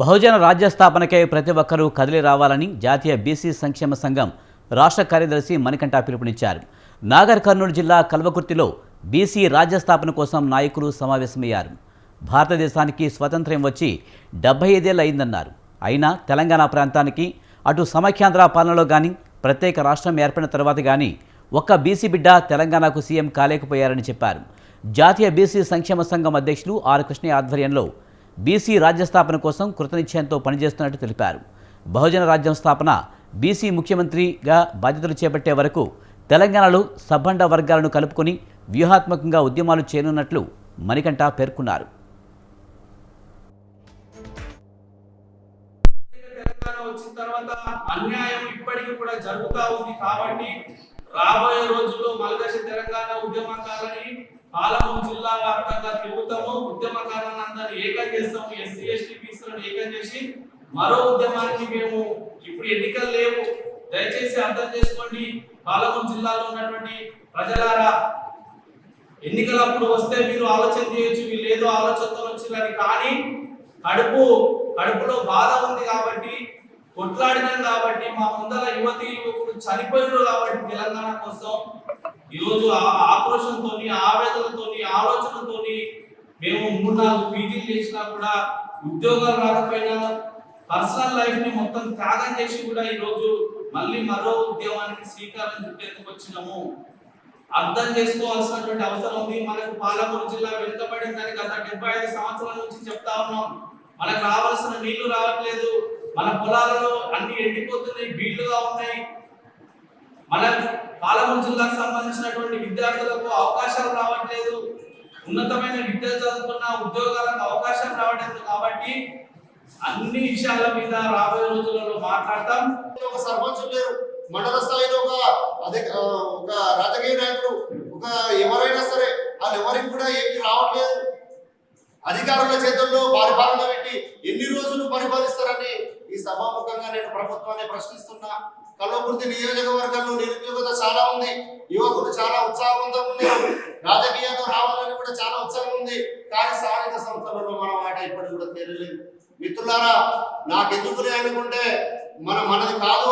బహుజన రాజ్య స్థాపనకై ప్రతి ఒక్కరూ కదిలి రావాలని జాతీయ బీసీ సంక్షేమ సంఘం రాష్ట్ర కార్యదర్శి మణికంఠ పిలుపునిచ్చారు. నాగర్ కర్నూలు జిల్లా కల్వకుర్తిలో బీసీ రాజ్య స్థాపన కోసం నాయకులు సమావేశమయ్యారు. భారతదేశానికి స్వతంత్రం వచ్చి డెబ్బై ఐదేళ్ళు అయిందన్నారు. అయినా తెలంగాణ ప్రాంతానికి అటు సమఖ్యాంధ్ర పాలనలో కానీ ప్రత్యేక రాష్ట్రం ఏర్పడిన తర్వాత కానీ ఒక్క బీసీ బిడ్డ తెలంగాణకు సీఎం కాలేకపోయారని చెప్పారు. జాతీయ బీసీ సంక్షేమ సంఘం అధ్యక్షులు ఆర్ కృష్ణ ఆధ్వర్యంలో బీసీ రాజ్య స్థాపన కోసం కృతనిశ్చయంతో పనిచేస్తున్నట్టు తెలిపారు. బహుజన రాజ్యం స్థాపన బీసీ ముఖ్యమంత్రిగా బాధ్యతలు చేపట్టే వరకు తెలంగాణలో సబ్బండ వర్గాలను కలుపుకొని వ్యూహాత్మకంగా ఉద్యమాలు చేయనున్నట్లు మణికంఠ పేర్కొన్నారు. వచ్చిన తర్వాత అన్యాయం ఇప్పటికీ కూడా ఉంది కాబట్టి రాబోయే రోజుల్లో మలదశ తెలంగాణ ఉద్యమకారులని పాలమూరు జిల్లా వ్యాప్తంగా తిరుగుతాము. ఉద్యమకారులను అందరినీ ఏకం చేస్తాము. ఎస్సీ ఎస్టీ బీసీలను ఏకం చేసి మరో ఉద్యమానికి మేము ఇప్పుడు ఎన్నికలు లేవు. దయచేసి అర్థం చేసుకోండి. పాలమూరు జిల్లాలో ఉన్నటువంటి ప్రజలారా ఎన్నికలప్పుడు వస్తే మీరు ఆలోచన చేయొచ్చు. వీళ్ళు ఏదో ఆలోచనతో వచ్చిందని కానీ కడుపు కడుపులో బాధ ఉంది కాబట్టి కొట్లాడినాం కాబట్టి మా ముందర యువతి యువకుడు చనిపోయినారు కాబట్టి తెలంగాణ కోసం ఈరోజు ఆ మేము మూడు నాలుగు పీజీలు చేసినా కూడా ఉద్యోగాలు రాకపోయినా పర్సనల్ లైఫ్ని మొత్తం త్యాగం చేసి కూడా ఈ రోజు మళ్ళీ మరో ఉద్యమానికి శ్రీకారం చుట్టేందుకు వచ్చినాము. అర్థం చేసుకోవాల్సినటువంటి అవసరం ఉంది. మనకు పాలమూరు జిల్లా వెనుకబడిందని గత డెబ్బై ఐదు సంవత్సరాల నుంచి చెప్తా ఉన్నాం. మనకు రావాల్సిన నీళ్ళు రావట్లేదు. మన పొలాలలో అన్ని ఎండిపోతున్నాయి బీళ్ళుగా ఉన్నాయి. మన పాలమూరు జిల్లాకు సంబంధించినటువంటి విద్యార్థులకు అవకాశాలు రావట్లేదు. ఉన్నతమైన విద్య చదువుకున్న ఉద్యోగాలకు అవకాశం రావట్లేదు కాబట్టి అన్ని విషయాల మీద రాబోయే రోజులలో మాట్లాడతాం. ఒక సర్పంచ్ లేరు. మండల స్థాయిలో ఒక అదే ఒక రాజకీయ నాయకుడు ఒక ఎవరైనా సరే వాళ్ళు ఎవరికి కూడా ఏమి రావట్లేదు. అధికారుల చేతుల్లో పరిపాలన పెట్టి ఎన్ని రోజులు పరిపాలిస్తారని ఈ సభాముఖంగా నేను ప్రభుత్వాన్ని ప్రశ్నిస్తున్నా. కల్వకుర్తి నియోజకవర్గంలో నిరుద్యోగత చాలా ఉంది. యువకులు చాలా ఉత్సాహం ఉన్నారు రాజకీయంగా రావాలని కూడా చాలా ఉత్సాహం ఉంది కానీ స్థానిక సంస్థలలో మన మాట ఇప్పటికి కూడా తేలలేదు మిత్రులారా నాకెందుకులే అనుకుంటే మన మనది కాదు